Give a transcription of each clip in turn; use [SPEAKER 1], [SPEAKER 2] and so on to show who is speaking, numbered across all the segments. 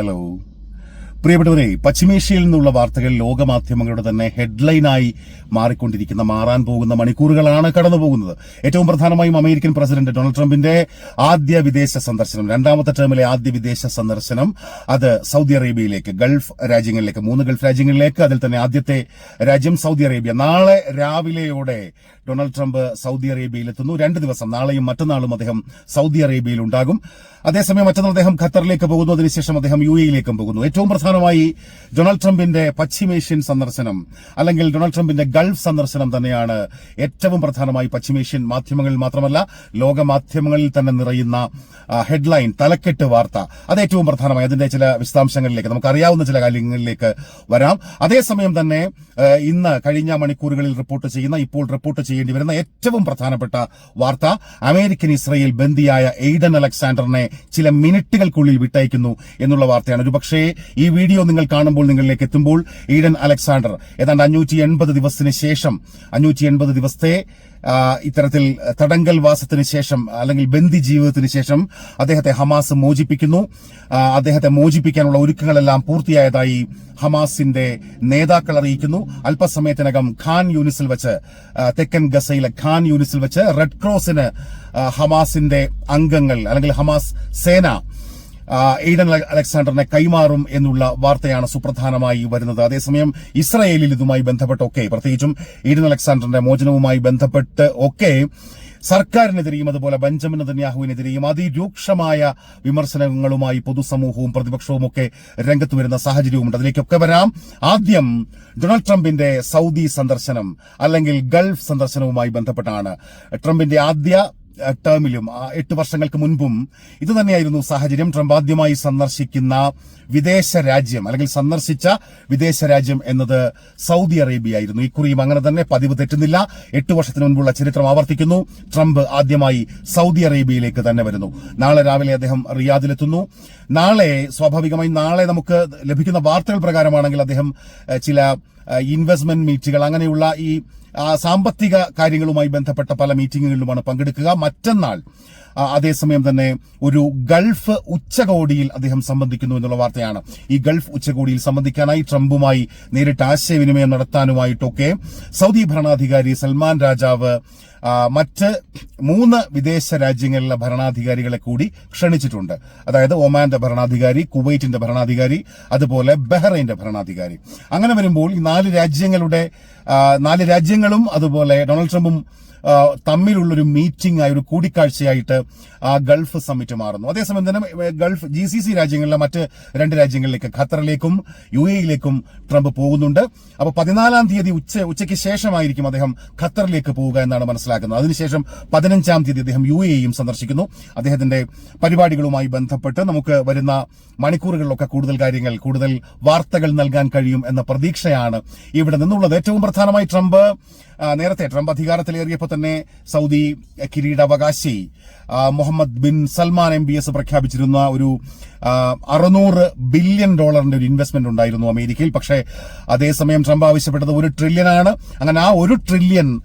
[SPEAKER 1] Hello പ്രിയപ്പെട്ടവരെ പശ്ചിമേഷ്യയിൽ നിന്നുള്ള വാർത്തകൾ ലോകമാധ്യമങ്ങളുടെ തന്നെ ഹെഡ്ലൈനായി മാറിക്കൊണ്ടിരിക്കുന്ന മാറാൻ പോകുന്ന മണിക്കൂറുകളാണ് കടന്നു പോകുന്നത് ഏറ്റവും പ്രധാനമായും അമേരിക്കൻ പ്രസിഡന്റ് ഡൊണാൾഡ് ട്രംപിന്റെ ആദ്യ വിദേശ സന്ദർശനം രണ്ടാമത്തെ ടേമിലെ ആദ്യ വിദേശ സന്ദർശനം അത് സൗദി അറേബ്യയിലേക്ക് ഗൾഫ് രാജ്യങ്ങളിലേക്ക് മൂന്ന് ഗൾഫ് രാജ്യങ്ങളിലേക്ക് അതിൽ തന്നെ ആദ്യത്തെ രാജ്യം സൗദി അറേബ്യ. നാളെ രാവിലെയോടെ ഡൊണാൾഡ് ട്രംപ് സൗദി അറേബ്യയിൽ എത്തുന്നു. രണ്ട് ദിവസം നാളെയും മറ്റന്നാളും അദ്ദേഹം സൗദി അറേബ്യയിൽ ഉണ്ടാകും. അതേസമയം മറ്റന്നാൾ അദ്ദേഹം ഖത്തറിലേക്ക് പോകുന്നു. അതിനുശേഷം അദ്ദേഹം യു എയിലേക്കും പോകുന്നു. ഏറ്റവും പ്രധാനമായി ഡൊണാൾഡ് ട്രംപിന്റെ പശ്ചിമേഷ്യൻ സന്ദർശനം അല്ലെങ്കിൽ ഡൊണാൾഡ് ട്രംപിന്റെ ഗൾഫ് സന്ദർശനം തന്നെയാണ് ഏറ്റവും പ്രധാനമായി പശ്ചിമേഷ്യൻ മാധ്യമങ്ങളിൽ മാത്രമല്ല ലോക മാധ്യമങ്ങളിൽ തന്നെ നിറയുന്ന ഹെഡ്ലൈൻ തലക്കെട്ട് വാർത്ത. അത് ഏറ്റവും പ്രധാനമായി. അതിന്റെ ചില വിശദാംശങ്ങളിലേക്ക് നമുക്ക് അറിയാവുന്ന ചില കാര്യങ്ങളിലേക്ക് വരാം. അതേസമയം തന്നെ ഇന്ന് കഴിഞ്ഞ മണിക്കൂറുകളിൽ റിപ്പോർട്ട് ചെയ്യുന്ന ഇപ്പോൾ റിപ്പോർട്ട് ചെയ്യേണ്ടി വരുന്ന ഏറ്റവും പ്രധാനപ്പെട്ട വാർത്ത അമേരിക്കൻ ഇസ്രയേൽ ബന്ദിയായ എയ്ഡൻ അലക്സാണ്ടറിനെ ചില മിനിറ്റുകൾക്കുള്ളിൽ വിട്ടയക്കുന്നു എന്നുള്ള വാർത്തയാണ്. ഒരു പക്ഷേ ഈ വീഡിയോ നിങ്ങൾ കാണുമ്പോൾ നിങ്ങളിലേക്ക് എത്തുമ്പോൾ ഈഡൻ അലക്സാണ്ടർ ഏതാണ്ട് അഞ്ഞൂറ്റി എൺപത് ദിവസത്തിന് ശേഷം അഞ്ഞൂറ്റി എൺപത് ദിവസത്തെ ഇത്തരത്തിൽ തടങ്കൽ വാസത്തിന് ശേഷം അല്ലെങ്കിൽ ബന്ദി ജീവിതത്തിന് ശേഷം അദ്ദേഹത്തെ ഹമാസ് മോചിപ്പിക്കുന്നു. അദ്ദേഹത്തെ മോചിപ്പിക്കാനുള്ള ഒരുക്കങ്ങളെല്ലാം പൂർത്തിയായതായി ഹമാസിന്റെ നേതാക്കൾ അറിയിക്കുന്നു. അല്പസമയത്തിനകം ഖാൻ യൂണിസിൽ വെച്ച് തെക്കൻ ഗസയിലെ ഖാൻ യൂണിസിൽ വെച്ച് റെഡ് ക്രോസിന് ഹമാസിന്റെ അംഗങ്ങൾ അല്ലെങ്കിൽ ഹമാസ് സേന എയ്ഡൻ അല- അലക്സാണ്ടറിനെ കൈമാറും എന്നുള്ള വാർത്തയാണ് സുപ്രധാനമായി വരുന്നത്. അതേസമയം ഇസ്രായേലിൽ ഇതുമായി ബന്ധപ്പെട്ടൊക്കെ പ്രത്യേകിച്ചും എയ്ഡൻ അലക്സാണ്ടറിന്റെ മോചനവുമായി ബന്ധപ്പെട്ട് ഒക്കെ സർക്കാരിനെതിരെയും അതുപോലെ ബെഞ്ചമിൻ നെതന്യാഹുവിനെതിരെയും അതിരൂക്ഷമായ വിമർശനങ്ങളുമായി പൊതുസമൂഹവും പ്രതിപക്ഷവും ഒക്കെ രംഗത്ത് വരുന്ന സാഹചര്യവുമുണ്ട്. അതിലേക്കൊക്കെ വരാം. ആദ്യം ഡൊണാൾഡ് ട്രംപിന്റെ സൗദി സന്ദർശനം അല്ലെങ്കിൽ ഗൾഫ് സന്ദർശനവുമായി ബന്ധപ്പെട്ടാണ്. ട്രംപിന്റെ ആദ്യ ടേമിലും എട്ട് വർഷങ്ങൾക്ക് മുൻപും ഇത് തന്നെയായിരുന്നു സാഹചര്യം. ട്രംപ് ആദ്യമായി സന്ദർശിക്കുന്ന വിദേശ രാജ്യം അല്ലെങ്കിൽ സന്ദർശിച്ച വിദേശ രാജ്യം എന്നത് സൗദി അറേബ്യ ആയിരുന്നു ഇക്കുറിയും അങ്ങനെ തന്നെ പതിവ് തെറ്റുന്നില്ല. എട്ട് വർഷത്തിന് മുൻപുള്ള ചരിത്രം ആവർത്തിക്കുന്നു. ട്രംപ് ആദ്യമായി സൗദി അറേബ്യയിലേക്ക് തന്നെ വരുന്നു. നാളെ രാവിലെ അദ്ദേഹം റിയാദിലെത്തുന്നു. നാളെ സ്വാഭാവികമായി നാളെ നമുക്ക് ലഭിക്കുന്ന വാർത്തകൾ പ്രകാരമാണെങ്കിൽ അദ്ദേഹം ചില ഇൻവെസ്റ്റ്മെന്റ് മീറ്റുകൾ അങ്ങനെയുള്ള ഈ സാമ്പത്തിക കാര്യങ്ങളുമായി ബന്ധപ്പെട്ട പല മീറ്റിങ്ങുകളിലുമാണ് പങ്കെടുക്കുക. മറ്റന്നാൾ അതേസമയം തന്നെ ഒരു ഗൾഫ് ഉച്ചകോടിയിൽ അദ്ദേഹം സംബന്ധിക്കുന്നു എന്നുള്ള വാർത്തയാണ്. ഈ ഗൾഫ് ഉച്ചകോടിയിൽ സംബന്ധിക്കാനായി ട്രംപുമായി നേരിട്ട് ആശയവിനിമയം നടത്താനുമായിട്ടൊക്കെ സൗദി ഭരണാധികാരി സൽമാൻ രാജാവ് മറ്റ് മൂന്ന് വിദേശ രാജ്യങ്ങളിലെ ഭരണാധികാരികളെ കൂടി ക്ഷണിച്ചിട്ടുണ്ട്. അതായത് ഒമാന്റെ ഭരണാധികാരി കുവൈറ്റിന്റെ ഭരണാധികാരി അതുപോലെ ബഹ്റൈന്റെ ഭരണാധികാരി. അങ്ങനെ വരുമ്പോൾ ഈ നാല് രാജ്യങ്ങളുടെ നാല് രാജ്യങ്ങളും അതുപോലെ ഡൊണാൾഡ് ട്രംപും തമ്മിലുള്ളൊരു മീറ്റിംഗ് ആയി ഒരു കൂടിക്കാഴ്ചയായിട്ട് ആ ഗൾഫ് സമ്മിറ്റ് മാറുന്നു. അതേസമയം തന്നെ ഗൾഫ് ജി സി സി രാജ്യങ്ങളിലെ മറ്റ് രണ്ട് രാജ്യങ്ങളിലേക്ക് ഖത്തറിലേക്കും യു എയിലേക്കും ട്രംപ് പോകുന്നുണ്ട്. അപ്പോൾ പതിനാലാം തീയതി ഉച്ച ഉച്ചയ്ക്ക് ശേഷമായിരിക്കും അദ്ദേഹം ഖത്തറിലേക്ക് പോവുക എന്നാണ് മനസ്സിലാക്കുന്നത്. അതിനുശേഷം പതിനഞ്ചാം തീയതി അദ്ദേഹം യു എയും സന്ദർശിക്കുന്നു. അദ്ദേഹത്തിന്റെ പരിപാടികളുമായി ബന്ധപ്പെട്ട് നമുക്ക് വരുന്ന മണിക്കൂറുകളിലൊക്കെ കൂടുതൽ കാര്യങ്ങൾ കൂടുതൽ വാർത്തകൾ നൽകാൻ കഴിയും എന്ന പ്രതീക്ഷയാണ് ഇവിടെ നിന്നുള്ളത്. ഏറ്റവും പ്രധാനമായി ട്രംപ് നേരത്തെ ട്രംപ് അധികാരത്തിലേറിയപ്പോൾ തന്നെ സൗദി കിരീടാവകാശി Mohammed bin Salman M B S പ്രഖ്യാപിച്ചിരുന്ന ഒരു അറുന്നൂറ് ബില്യൺ ഡോളറിന്റെ ഒരു ഇൻവെസ്റ്റ്മെന്റ് ഉണ്ടായിരുന്നു അമേരിക്കയിൽ. പക്ഷേ അതേസമയം ട്രംപ് ആവശ്യപ്പെട്ടത് ഒരു ട്രില്യനാണ് അങ്ങനെ ആ ഒരു ട്രില്യൺ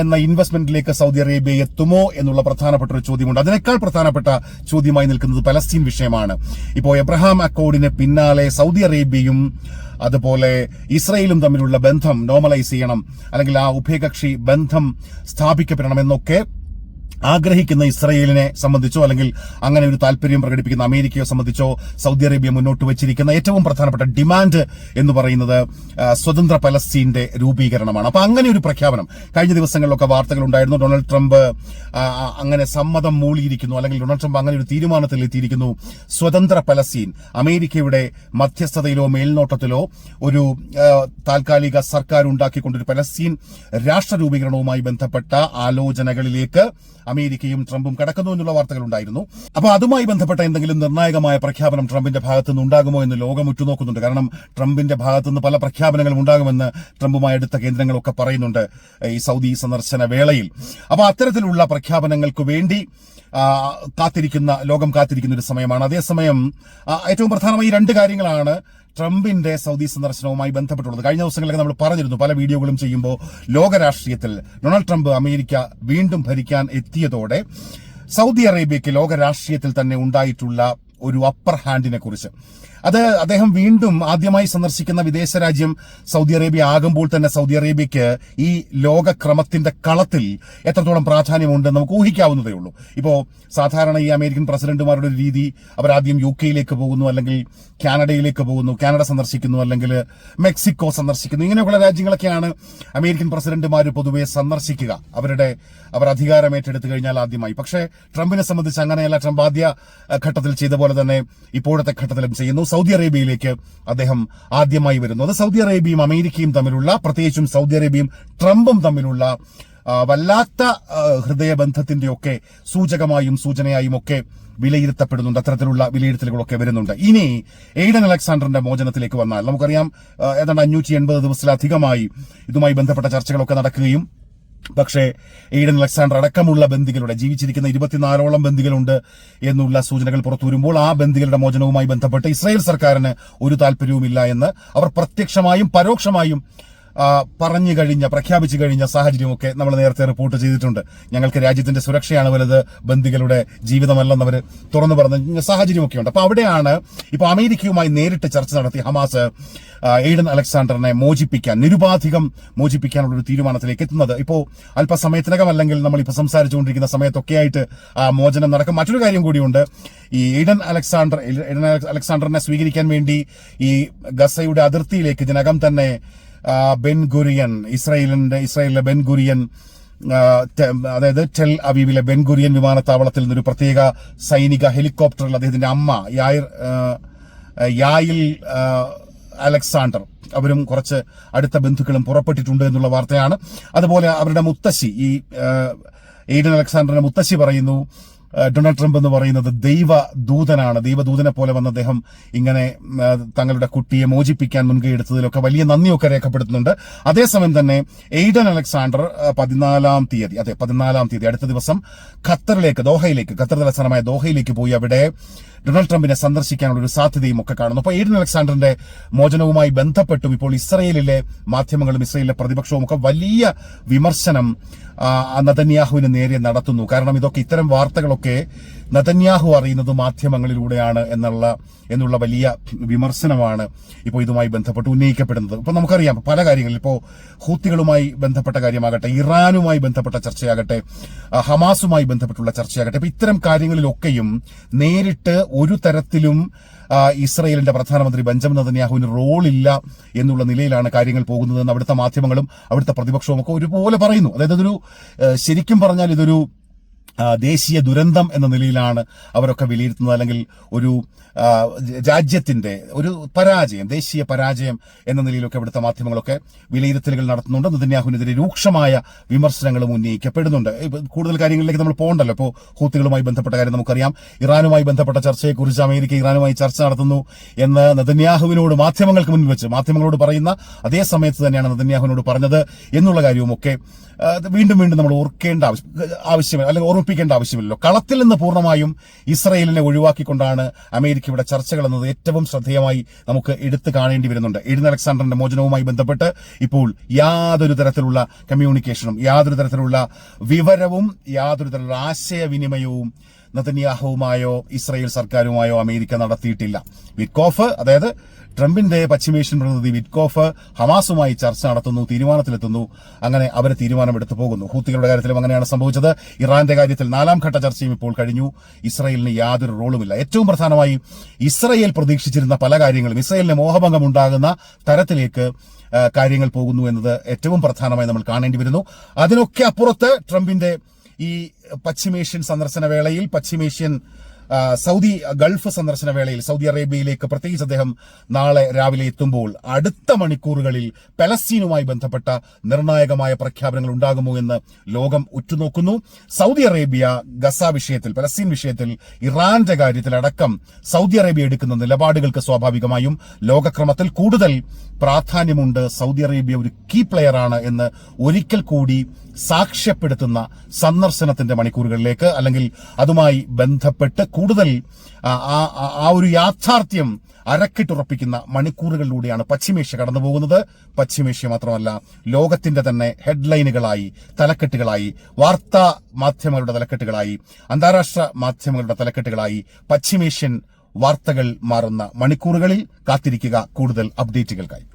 [SPEAKER 1] എന്ന ഇൻവെസ്റ്റ്മെന്റിലേക്ക് സൗദി അറേബ്യ എത്തുമോ എന്നുള്ള പ്രധാനപ്പെട്ട ഒരു ചോദ്യമുണ്ട്. അതിനേക്കാൾ പ്രധാനപ്പെട്ട ചോദ്യമായി നിൽക്കുന്നത് പലസ്തീൻ വിഷയമാണ്. ഇപ്പോൾ എബ്രഹാം അക്കോർഡിന് പിന്നാലെ സൗദി അറേബ്യയും അതുപോലെ ഇസ്രയേലും തമ്മിലുള്ള ബന്ധം നോർമലൈസ് ചെയ്യണം. അല്ലെങ്കിൽ ആ ഉഭയകക്ഷി ബന്ധം സ്ഥാപിക്കപ്പെടണം എന്നൊക്കെ ആഗ്രഹിക്കുന്ന ഇസ്രയേലിനെ സംബന്ധിച്ചോ അല്ലെങ്കിൽ അങ്ങനെ ഒരു താല്പര്യം പ്രകടിപ്പിക്കുന്ന അമേരിക്കയെ സംബന്ധിച്ചോ സൗദി അറേബ്യ മുന്നോട്ട് വെച്ചിരിക്കുന്ന ഏറ്റവും പ്രധാനപ്പെട്ട ഡിമാൻഡ് എന്ന് പറയുന്നത് സ്വതന്ത്ര പലസ്തീന്റെ രൂപീകരണമാണ്. അപ്പൊ അങ്ങനെ ഒരു പ്രഖ്യാപനം കഴിഞ്ഞ ദിവസങ്ങളിലൊക്കെ വാർത്തകൾ ഉണ്ടായിരുന്നു. ഡൊണാൾഡ് ട്രംപ് അങ്ങനെ സമ്മതം മൂളിയിരിക്കുന്നു അല്ലെങ്കിൽ ഡൊണാൾഡ് ട്രംപ് അങ്ങനെ ഒരു തീരുമാനത്തിൽ എത്തിയിരിക്കുന്നു. സ്വതന്ത്ര പലസ്തീൻ അമേരിക്കയുടെ മധ്യസ്ഥതയിലോ മേൽനോട്ടത്തിലോ ഒരു താൽക്കാലിക സർക്കാർ ഉണ്ടാക്കിക്കൊണ്ടൊരു പലസ്തീൻ രാഷ്ട്ര രൂപീകരണവുമായി ബന്ധപ്പെട്ട ആലോചനകളിലേക്ക് അമേരിക്കയും ട്രംപും കടക്കുന്നു എന്നുള്ള വാർത്തകൾ ഉണ്ടായിരുന്നു അപ്പോൾ അതുമായി ബന്ധപ്പെട്ട എന്തെങ്കിലും നിർണായകമായ പ്രഖ്യാപനം ട്രംപിന്റെ ഭാഗത്തു നിന്ന് ഉണ്ടാകുമോ എന്ന് ലോകം ഉറ്റുനോക്കുന്നുണ്ട്. കാരണം ട്രംപിന്റെ ഭാഗത്തു നിന്ന് പല പ്രഖ്യാപനങ്ങളും ഉണ്ടാകുമെന്ന് ട്രംപുമായി അടുത്ത കേന്ദ്രങ്ങളൊക്കെ പറയുന്നുണ്ട് ഈ സൗദി സന്ദർശന വേളയിൽ. അപ്പോൾ അത്തരത്തിലുള്ള പ്രഖ്യാപനങ്ങൾക്ക് വേണ്ടി കാത്തിരിക്കുന്ന ലോകം കാത്തിരിക്കുന്ന ഒരു സമയമാണ്. അതേസമയം ഏറ്റവും പ്രധാനമായി രണ്ട് കാര്യങ്ങളാണ് ട്രംപിന്റെ സൗദി സന്ദർശനവുമായി ബന്ധപ്പെട്ടുള്ളത് കഴിഞ്ഞ ദിവസങ്ങളിലൊക്കെ നമ്മൾ പറഞ്ഞിരുന്നു പല വീഡിയോകളും ചെയ്യുമ്പോൾ ലോകരാഷ്ട്രീയത്തിൽ ഡൊണാൾഡ് ട്രംപ് അമേരിക്ക വീണ്ടും ഭരിക്കാൻ എത്തിയതോടെ സൗദി അറേബ്യയ്ക്ക് ലോകരാഷ്ട്രീയത്തിൽ തന്നെ ഉണ്ടായിട്ടുള്ള ഒരു അപ്പർ ഹാൻഡിനെ കുറിച്ച്. അത് അദ്ദേഹം വീണ്ടും ആദ്യമായി സന്ദർശിക്കുന്ന വിദേശ രാജ്യം സൗദി അറേബ്യ ആകുമ്പോൾ തന്നെ സൗദി അറേബ്യയ്ക്ക് ഈ ലോകക്രമത്തിന്റെ കളത്തിൽ എത്രത്തോളം പ്രാധാന്യമുണ്ട് നമുക്ക് ഊഹിക്കാവുന്നതേ ഉള്ളൂ. ഇപ്പോൾ സാധാരണ ഈ അമേരിക്കൻ പ്രസിഡന്റുമാരുടെ ഒരു രീതി അവർ ആദ്യം യു കെയിലേക്ക് പോകുന്നു അല്ലെങ്കിൽ കാനഡയിലേക്ക് പോകുന്നു കാനഡ സന്ദർശിക്കുന്നു അല്ലെങ്കിൽ മെക്സിക്കോ സന്ദർശിക്കുന്നു. ഇങ്ങനെയുള്ള രാജ്യങ്ങളൊക്കെയാണ് അമേരിക്കൻ പ്രസിഡന്റുമാർ പൊതുവെ സന്ദർശിക്കുക. അവരുടെ അവർ അധികാരം ഏറ്റെടുത്തു കഴിഞ്ഞാൽ ആദ്യമായി. പക്ഷേ ട്രംപിനെ സംബന്ധിച്ച് അങ്ങനെയല്ല. ട്രംപ് ആദ്യ ഘട്ടത്തിൽ ചെയ്ത പോലെ തന്നെ ഇപ്പോഴത്തെ ഘട്ടത്തിലും ചെയ്യുന്നു. സൗദി അറേബ്യയിലേക്ക് അദ്ദേഹം ആദ്യമായി വരുന്നു. അത് സൗദി അറേബ്യയും അമേരിക്കയും തമ്മിലുള്ള പ്രത്യേകിച്ചും സൗദി അറേബ്യയും ട്രംപും തമ്മിലുള്ള വല്ലാത്ത ഹൃദയബന്ധത്തിന്റെയൊക്കെ സൂചകമായും സൂചനയായും ഒക്കെ വിലയിരുത്തപ്പെടുന്നുണ്ട്. അത്തരത്തിലുള്ള വിലയിരുത്തലുകളൊക്കെ വരുന്നുണ്ട്. ഇനി എയ്ഡൻ അലക്സാണ്ടറിന്റെ മോചനത്തിലേക്ക് വന്നാൽ നമുക്കറിയാം ഏതാണ്ട് അഞ്ഞൂറ്റി എൺപത് ദിവസത്തിലധികമായി ഇതുമായി ബന്ധപ്പെട്ട ചർച്ചകളൊക്കെ നടക്കുകയും പക്ഷേ എയ്ഡൻ അലക്സാണ്ടർ അടക്കമുള്ള ബന്ദികളുടെ ജീവിച്ചിരിക്കുന്ന ഇരുപത്തിനാലോളം ബന്ദികളുണ്ട് എന്നുള്ള സൂചനകൾ പുറത്തു വരുമ്പോൾ ആ ബന്ദികളുടെ മോചനവുമായി ബന്ധപ്പെട്ട് ഇസ്രായേൽ സർക്കാരിന് ഒരു താല്പര്യവുമില്ല എന്ന് അവർ പ്രത്യക്ഷമായും പരോക്ഷമായും പറഞ്ഞു കഴിഞ്ഞ പ്രഖ്യാപിച്ചു കഴിഞ്ഞ സാഹചര്യമൊക്കെ നമ്മൾ നേരത്തെ റിപ്പോർട്ട് ചെയ്തിട്ടുണ്ട്. ഞങ്ങൾക്ക് രാജ്യത്തിന്റെ സുരക്ഷയാണ് വലുത് ബന്ദികളുടെ അവർ തുറന്നു പറഞ്ഞ സാഹചര്യമൊക്കെ ഉണ്ട്. അപ്പൊ അവിടെയാണ് ഇപ്പൊ അമേരിക്കയുമായി നേരിട്ട് ചർച്ച നടത്തി ഹമാസ് എയ്ഡൻ അലക്സാണ്ടറിനെ മോചിപ്പിക്കാൻ നിരുപാധികം മോചിപ്പിക്കാനുള്ള ഒരു തീരുമാനത്തിലേക്ക് എത്തുന്നത്. ഇപ്പോൾ അല്പസമയത്തിനകം അല്ലെങ്കിൽ നമ്മൾ ഇപ്പൊ സംസാരിച്ചുകൊണ്ടിരിക്കുന്ന സമയത്തൊക്കെയായിട്ട് ആ മോചനം നടക്കും. മറ്റൊരു കാര്യം കൂടിയുണ്ട്. ഈ എയ്ഡൻ അലക്സാണ്ടർ അലക്സാണ്ടറിനെ സ്വീകരിക്കാൻ വേണ്ടി ഈ ഗസയുടെ അതിർത്തിയിലേക്ക് ഇതിനകം തന്നെ ആ, ബെൻ ഗുരിയൻ ഇസ്രായേലിന്റെ ഇസ്രായേലിലെ ബെൻ ഗുരിയൻ അതായത് ടെൽ അബീബിലെ ബെൻ ഗുരിയൻ വിമാനത്താവളത്തിൽ നിന്നൊരു പ്രത്യേക സൈനിക ഹെലികോപ്റ്ററിൽ അദ്ദേഹത്തിന്റെ അമ്മ യായർ യായിൽ അലക്സാണ്ടർ. അവരും കുറച്ച് അടുത്ത ബന്ധുക്കളും പുറപ്പെട്ടിട്ടുണ്ട് എന്നുള്ള വാർത്തയാണ്. അതുപോലെ അവരുടെ മുത്തശ്ശി ഈ എയ്ഡൻ അലക്സാണ്ടറിന്റെ മുത്തശ്ശി പറയുന്നു ഡൊണാൾഡ് ട്രംപ് എന്ന് പറയുന്നത് ദൈവ ദൂതനാണ് ദൈവദൂതനെ പോലെ വന്ന അദ്ദേഹം ഇങ്ങനെ തങ്ങളുടെ കുട്ടിയെ മോചിപ്പിക്കാൻ മുൻകൈ എടുത്തതിലൊക്കെ വലിയ നന്ദിയൊക്കെ രേഖപ്പെടുത്തുന്നുണ്ട്. അതേസമയം തന്നെ എയ്ഡൻ അലക്സാണ്ടർ പതിനാലാം തീയതി അതെ പതിനാലാം തീയതി അടുത്ത ദിവസം ഖത്തറിലേക്ക് ദോഹയിലേക്ക് ഖത്തർ തലസ്ഥാനമായ ദോഹയിലേക്ക് പോയി അവിടെ ഡൊണാൾഡ് ട്രംപിനെ സന്ദർശിക്കാനുള്ള ഒരു സാധ്യതയും ഒക്കെ കാണുന്നു. അപ്പോൾ എയ്ഡൻ അലക്സാണ്ടറിന്റെ മോചനവുമായി ബന്ധപ്പെട്ടും ഇപ്പോൾ ഇസ്രയേലിലെ മാധ്യമങ്ങളും ഇസ്രയേലിലെ പ്രതിപക്ഷവും ഒക്കെ വലിയ വിമർശനം നതന്യാഹുവിന് നേരെ നടത്തുന്നു. കാരണം ഇതൊക്കെ ഇത്തരം വാർത്തകളൊക്കെ നതന്യാഹു അറിയുന്നത് മാധ്യമങ്ങളിലൂടെയാണ് എന്നുള്ള എന്നുള്ള വലിയ വിമർശനമാണ് ഇപ്പോൾ ഇതുമായി ബന്ധപ്പെട്ട് ഉന്നയിക്കപ്പെടുന്നത്. ഇപ്പോൾ നമുക്കറിയാം പല കാര്യങ്ങളിൽ ഇപ്പോൾ ഹൂത്തികളുമായി ബന്ധപ്പെട്ട കാര്യമാകട്ടെ ഇറാനുമായി ബന്ധപ്പെട്ട ചർച്ചയാകട്ടെ ഹമാസുമായി ബന്ധപ്പെട്ടുള്ള ചർച്ചയാകട്ടെ അപ്പൊ ഇത്തരം കാര്യങ്ങളിലൊക്കെയും നേരിട്ട് ഒരു തരത്തിലും ഇസ്രയേലിന്റെ പ്രധാനമന്ത്രി ബെഞ്ചമിൻ നതന്യാഹുവിന് റോളില്ല എന്നുള്ള നിലയിലാണ് കാര്യങ്ങൾ പോകുന്നതെന്ന് അവിടുത്തെ മാധ്യമങ്ങളും അവിടുത്തെ പ്രതിപക്ഷവും ഒക്കെ ഒരുപോലെ പറയുന്നു. അതായത് ഇതൊരു ശരിക്കും പറഞ്ഞാൽ ഇതൊരു ദേശീയ ദുരന്തം എന്ന നിലയിലാണ് അവരൊക്കെ വിലയിരുത്തുന്നത്. അല്ലെങ്കിൽ ഒരു രാജ്യത്തിന്റെ ഒരു പരാജയം ദേശീയ പരാജയം എന്ന നിലയിലൊക്കെ ഇവിടുത്തെ മാധ്യമങ്ങളൊക്കെ വിലയിരുത്തലുകൾ നടത്തുന്നുണ്ട്. നിതിന്യാഹുവിനെതിരെ രൂക്ഷമായ വിമർശനങ്ങളും ഉന്നയിക്കപ്പെടുന്നുണ്ട്. കൂടുതൽ കാര്യങ്ങളിലേക്ക് നമ്മൾ പോകണ്ടല്ലോ. ഇപ്പോൾ ഹൂത്തികളുമായി ബന്ധപ്പെട്ട കാര്യം നമുക്കറിയാം. ഇറാനുമായി ബന്ധപ്പെട്ട ചർച്ചയെക്കുറിച്ച് അമേരിക്ക ഇറാനുമായി ചർച്ച നടത്തുന്നു എന്ന് നിതിന്യാഹുവിനോട് മാധ്യമങ്ങൾക്ക് മുന്നിൽ വെച്ച് മാധ്യമങ്ങളോട് പറയുന്ന അതേ സമയത്ത് തന്നെയാണ് നിതിന്യാഹുവിനോട് പറഞ്ഞത് എന്നുള്ള കാര്യവുമൊക്കെ വീണ്ടും വീണ്ടും നമ്മൾ ഓർക്കേണ്ട ആവശ്യം അല്ലെങ്കിൽ അല്ലെങ്കിൽ ഓർമ്മിപ്പിക്കേണ്ട ആവശ്യമില്ലല്ലോ. കളത്തിൽ നിന്ന് പൂർണമായും ഇസ്രയേലിനെ ഒഴിവാക്കിക്കൊണ്ടാണ് അമേരിക്ക ഇവിടെ ചർച്ചകൾ എന്നത് ഏറ്റവും ശ്രദ്ധേയമായി നമുക്ക് എടുത്തു കാണേണ്ടി വരുന്നുണ്ട്. എഴുന്ന അലക്സാണ്ടറിന്റെ മോചനവുമായി ബന്ധപ്പെട്ട് ഇപ്പോൾ യാതൊരു തരത്തിലുള്ള കമ്മ്യൂണിക്കേഷനും യാതൊരു തരത്തിലുള്ള വിവരവും യാതൊരു തരത്തിലുള്ള ആശയവിനിമയവും നതന്യാഹുവുമായോ ഇസ്രയേൽ സർക്കാരുമായോ അമേരിക്ക നടത്തിയിട്ടില്ല. വിറ്റ്കോഫ് അതായത് ട്രംപിന്റെ പശ്ചിമേഷ്യൻ പ്രതിനിധി വിറ്റ്കോഫ് ഹമാസുമായി ചർച്ച നടത്തുന്നു തീരുമാനത്തിലെത്തുന്നു. അങ്ങനെ അവർ തീരുമാനമെടുത്തു പോകുന്നു. ഹൂത്തികളുടെ കാര്യത്തിലും അങ്ങനെയാണ് സംഭവിച്ചത്. ഇറാന്റെ കാര്യത്തിൽ നാലാം ഘട്ട ചർച്ചയും ഇപ്പോൾ കഴിഞ്ഞു. ഇസ്രയേലിന് യാതൊരു റോളുമില്ല. ഏറ്റവും പ്രധാനമായി ഇസ്രയേൽ പ്രതീക്ഷിച്ചിരുന്ന പല കാര്യങ്ങളും ഇസ്രയേലിന് മോഹഭംഗം ഉണ്ടാകുന്ന തരത്തിലേക്ക് കാര്യങ്ങൾ പോകുന്നു എന്നത് ഏറ്റവും പ്രധാനമായി നമ്മൾ കാണേണ്ടി വരുന്നു. അതിനൊക്കെ അപ്പുറത്ത് ട്രംപിന്റെ ഈ പശ്ചിമേഷ്യൻ സന്ദർശന വേളയിൽ പശ്ചിമേഷ്യൻ സൗദി ഗൾഫ് സന്ദർശന വേളയിൽ സൗദി അറേബ്യയിലേക്ക് പ്രത്യേകിച്ച് അദ്ദേഹം നാളെ രാവിലെ എത്തുമ്പോൾ അടുത്ത മണിക്കൂറുകളിൽ പലസ്തീനുമായി ബന്ധപ്പെട്ട നിർണായകമായ പ്രഖ്യാപനങ്ങൾ ഉണ്ടാകുമോ എന്ന് ലോകം ഉറ്റുനോക്കുന്നു. സൗദി അറേബ്യ ഗസ വിഷയത്തിൽ പലസ്തീൻ വിഷയത്തിൽ ഇറാന്റെ കാര്യത്തിൽ അടക്കം സൗദി അറേബ്യ എടുക്കുന്ന നിലപാടുകൾക്ക് സ്വാഭാവികമായും ലോകക്രമത്തിൽ കൂടുതൽ പ്രാധാന്യമുണ്ട്. സൗദി അറേബ്യ ഒരു കീ പ്ലെയറാണ് എന്ന് ഒരിക്കൽ കൂടി സാക്ഷ്യപ്പെടുത്തുന്ന സന്ദർശനത്തിന്റെ മണിക്കൂറുകളിലേക്ക് അല്ലെങ്കിൽ അതുമായി ബന്ധപ്പെട്ട് കൂടുതൽ ആ, ഒരു യാഥാർത്ഥ്യം അരക്കിട്ടുറപ്പിക്കുന്ന മണിക്കൂറുകളിലൂടെയാണ് പശ്ചിമേഷ്യ കടന്നു പോകുന്നത് പശ്ചിമേഷ്യ മാത്രമല്ല ലോകത്തിന്റെ തന്നെ ഹെഡ്ലൈനുകളായി തലക്കെട്ടുകളായി വാർത്താ മാധ്യമങ്ങളുടെ തലക്കെട്ടുകളായി അന്താരാഷ്ട്ര മാധ്യമങ്ങളുടെ തലക്കെട്ടുകളായി പശ്ചിമേഷ്യൻ വാർത്തകൾ മാറുന്ന മണിക്കൂറുകളിൽ കാത്തിരിക്കുക കൂടുതൽ അപ്ഡേറ്റുകൾക്കായി.